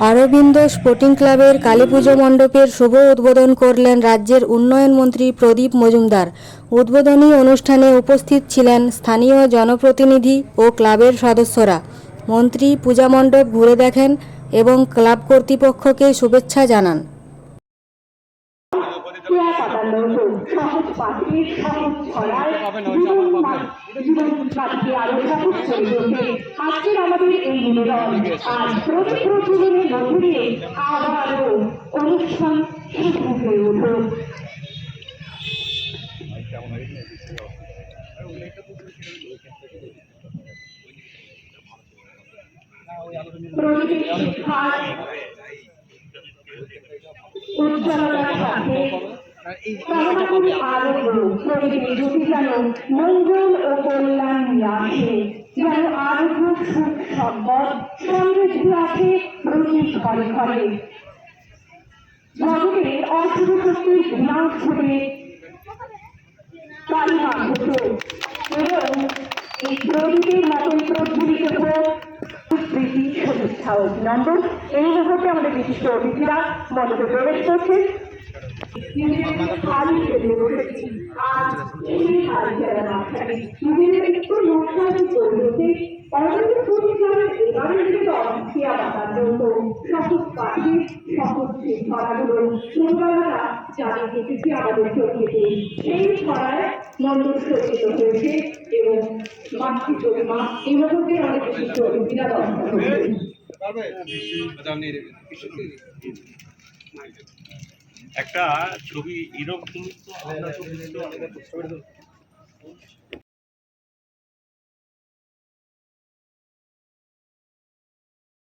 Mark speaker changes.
Speaker 1: Aurobindo sporting ক্লাবের কালীপুজো মণ্ডপের শুভ উদ্বোধন করলেন রাজ্যের উন্নয়ন মন্ত্রী প্রদীপ মজুমদার। উদ্বোধনী অনুষ্ঠানে উপস্থিত ছিলেন স্থানীয় জনপ্রতিনিধি ও ক্লাবের সদস্যরা। মন্ত্রী পূজা মণ্ডপ ঘুরে দেখেন এবং ক্লাব কর্তৃপক্ষকে শুভেচ্ছা জানান।
Speaker 2: পেয়া পাতানো সহজ পাখির সহজ ছড়ায় জীবন মা- জীবন পাখিকে আরও সহজ করে তোলে আজকের আমাদের এই নিবেদন আর প্রতি প্রতিদিনের মধ্য দিয়ে আবারও অনুষ্ঠান শুরু হয়ে উঠুক প্রতিটি শিক্ষার উজ্জ্বলতার সাথে আনন্দ প্রতিটি যেন মঙ্গল ও কল্যাণ নিয়ে আসে যেন আরোগ্য সুখ সম্পদ সমৃদ্ধি আছে প্রতি ঘরে ঘরে। জগতের অশুভ শক্তির বিনাশ ঘটে কালিমা ঘটে এবং এই প্রদীপের মতন প্রজ্বলিত হোক প্রীতি শুভেচ্ছা অভিনন্দন এই মুহূর্তে আমাদের বিশিষ্ট অতিথিরা মঞ্চে প্রবেশ করছে। সেই ছড়ায় মন্ডল সজ্জিত হয়েছে এবং মাতৃ প্রতিমা মুহূর্তে আমাদের বিশিষ্ট অতিথিরা
Speaker 3: একটা ছবি এরকম